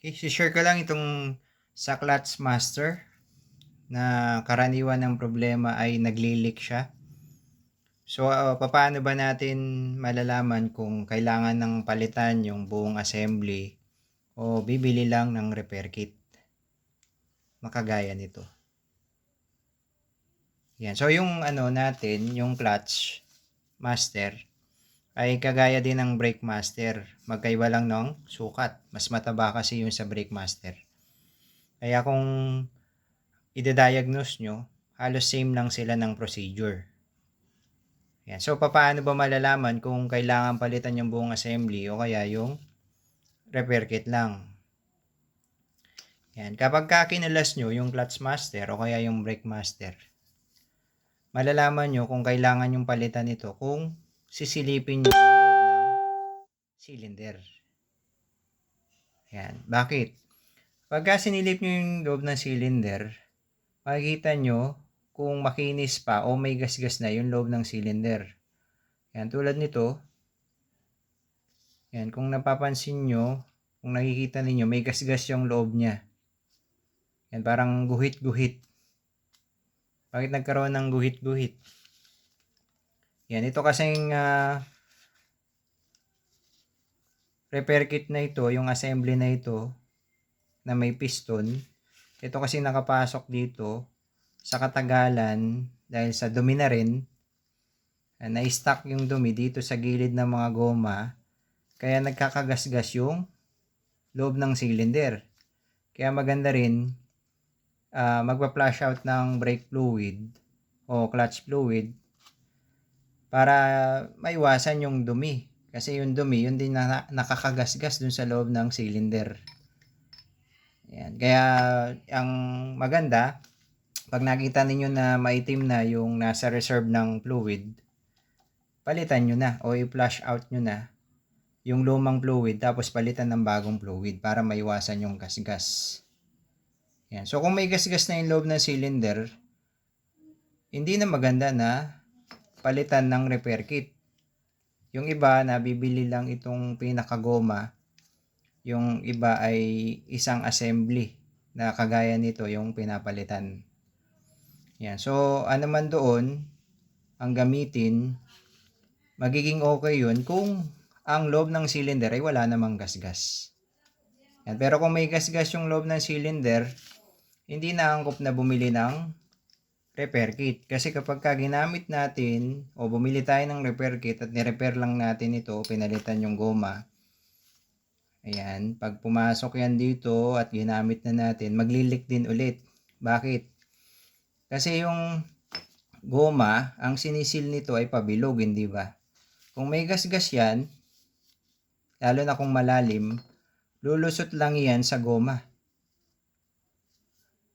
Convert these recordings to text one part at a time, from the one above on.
Okay, share ko lang itong sa Clutch Master na karaniwan ng problema ay naglilik siya. So, uh, paano ba natin malalaman kung kailangan ng palitan yung buong assembly o bibili lang ng repair kit? Makagaya nito. Yan. So, yung ano natin, yung clutch master, ay kagaya din ng brake master. Magkaiba lang ng sukat. Mas mataba kasi yung sa brake master. Kaya kung ide-diagnose nyo, halos same lang sila ng procedure. Yan. So, paano ba malalaman kung kailangan palitan yung buong assembly o kaya yung repair kit lang? Yan. Kapag ka kinalas nyo yung clutch master o kaya yung brake master, malalaman nyo kung kailangan yung palitan ito kung sisilipin nyo ng cylinder. Yan. Bakit? Pagka sinilip nyo yung loob ng cylinder, makikita nyo kung makinis pa o may gasgas na yung loob ng cylinder. Yan, tulad nito. Yan, kung napapansin nyo, kung nakikita ninyo, may gasgas yung loob niya. Yan, parang guhit-guhit. Bakit nagkaroon ng guhit-guhit? Yan, ito kasing uh, repair kit na ito, yung assembly na ito, na may piston. Ito kasi nakapasok dito sa katagalan dahil sa dumi na rin. Na-stuck yung dumi dito sa gilid ng mga goma. Kaya nagkakagasgas yung loob ng cylinder. Kaya maganda rin uh, magpa-flush out ng brake fluid o clutch fluid para maiwasan yung dumi. Kasi yung dumi, yun din na nakakagasgas dun sa loob ng cylinder. Yan. Kaya, ang maganda, pag nakita ninyo na maitim na yung nasa reserve ng fluid, palitan nyo na o i-flush out nyo na yung lumang fluid tapos palitan ng bagong fluid para maiwasan yung gasgas. Yan. So, kung may gasgas na yung loob ng cylinder, hindi na maganda na palitan ng repair kit. Yung iba, nabibili lang itong pinakagoma. Yung iba ay isang assembly na kagaya nito yung pinapalitan. Yan. So, ano man doon, ang gamitin, magiging okay yun kung ang loob ng cylinder ay wala namang gasgas. Yan. Pero kung may gasgas yung loob ng cylinder, hindi na angkop na bumili ng repair kit. Kasi kapag ka ginamit natin o bumili tayo ng repair kit at ni-repair lang natin ito, pinalitan yung goma. Ayan, pag pumasok yan dito at ginamit na natin, maglilik din ulit. Bakit? Kasi yung goma, ang sinisil nito ay pabilog, hindi ba? Kung may gasgas yan, lalo na kung malalim, lulusot lang yan sa goma.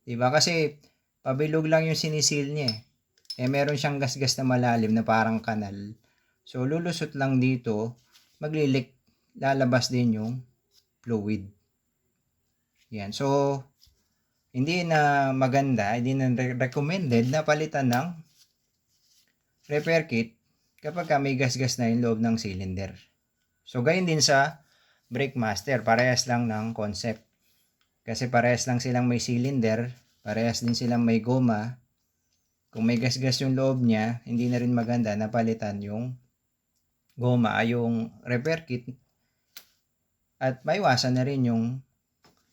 Diba? Kasi pabilog lang yung sinisil niya eh. Eh meron siyang gasgas na malalim na parang kanal. So lulusot lang dito, maglilik, lalabas din yung fluid. Yan. So hindi na maganda, hindi na recommended na palitan ng repair kit kapag ka may gasgas na yung loob ng cylinder. So gayon din sa brake master, parehas lang ng concept. Kasi parehas lang silang may cylinder, Parehas din silang may goma. Kung may gasgas yung loob niya, hindi na rin maganda na palitan yung goma ay yung repair kit. At maiwasan na rin yung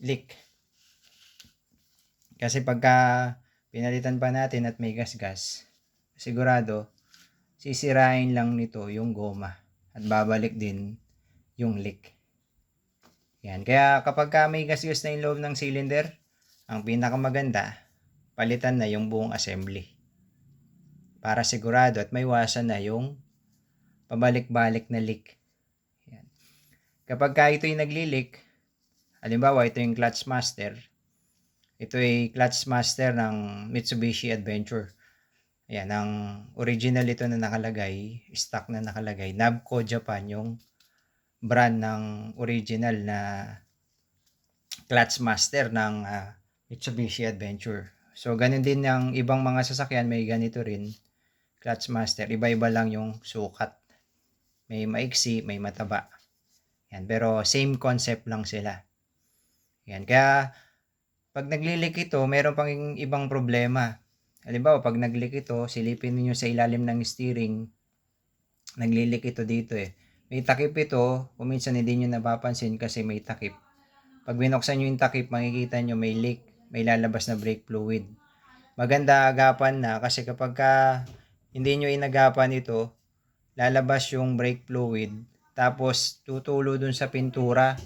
leak. Kasi pagka pinalitan pa natin at may gasgas, sigurado sisirain lang nito yung goma at babalik din yung leak. Yan. Kaya kapag ka may gasgas na yung loob ng cylinder, ang pinakamaganda, palitan na yung buong assembly. Para sigurado at may wasan na yung pabalik-balik na leak. Yan. Kapag ka ito'y naglilik, halimbawa ito yung clutch master, ito ay clutch master ng Mitsubishi Adventure. Ayan, ang original ito na nakalagay, stock na nakalagay, Nabco Japan yung brand ng original na clutch master ng uh, Mitsubishi Adventure. So, ganun din ang ibang mga sasakyan, may ganito rin. Clutch Master, iba-iba lang yung sukat. May maiksi, may mataba. Yan, pero same concept lang sila. Yan. Kaya, pag naglilik ito, meron pang ibang problema. Halimbawa, pag naglik ito, silipin niyo sa ilalim ng steering, naglilik ito dito eh. May takip ito, kung minsan hindi nyo napapansin kasi may takip. Pag binuksan nyo yung takip, makikita nyo may leak, may lalabas na brake fluid. Maganda agapan na kasi kapag ka hindi nyo inagapan ito, lalabas yung brake fluid, tapos tutulo dun sa pintura.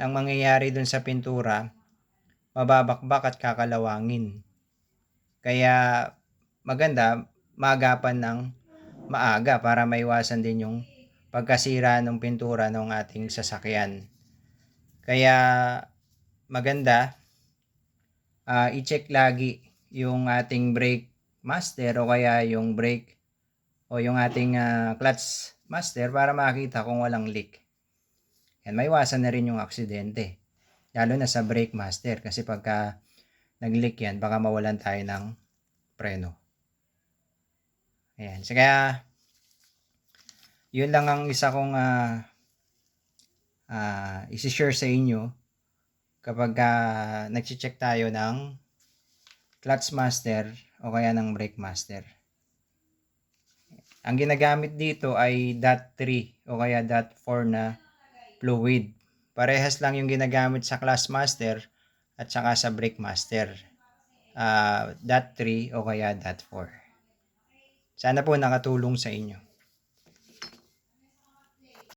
Ang mangyayari dun sa pintura, mababakbak at kakalawangin. Kaya maganda maagapan ng maaga para maiwasan din yung pagkasira ng pintura ng ating sasakyan. Kaya maganda ah, i-check lagi yung ating brake master o kaya yung brake o yung ating ah, clutch master para makita kung walang leak. Yan, maiwasan na rin yung aksidente. Lalo na sa brake master kasi pagka nag-leak yan, baka mawalan tayo ng preno. Ayan. So, kaya, yun lang ang isa kong ah ah, isi-share sa inyo kapag uh, nag-check tayo ng clutch master o kaya ng brake master. Ang ginagamit dito ay dot 3 o kaya dot 4 na fluid. Parehas lang yung ginagamit sa clutch master at saka sa brake master. Uh, dot 3 o kaya dot 4. Sana po nakatulong sa inyo.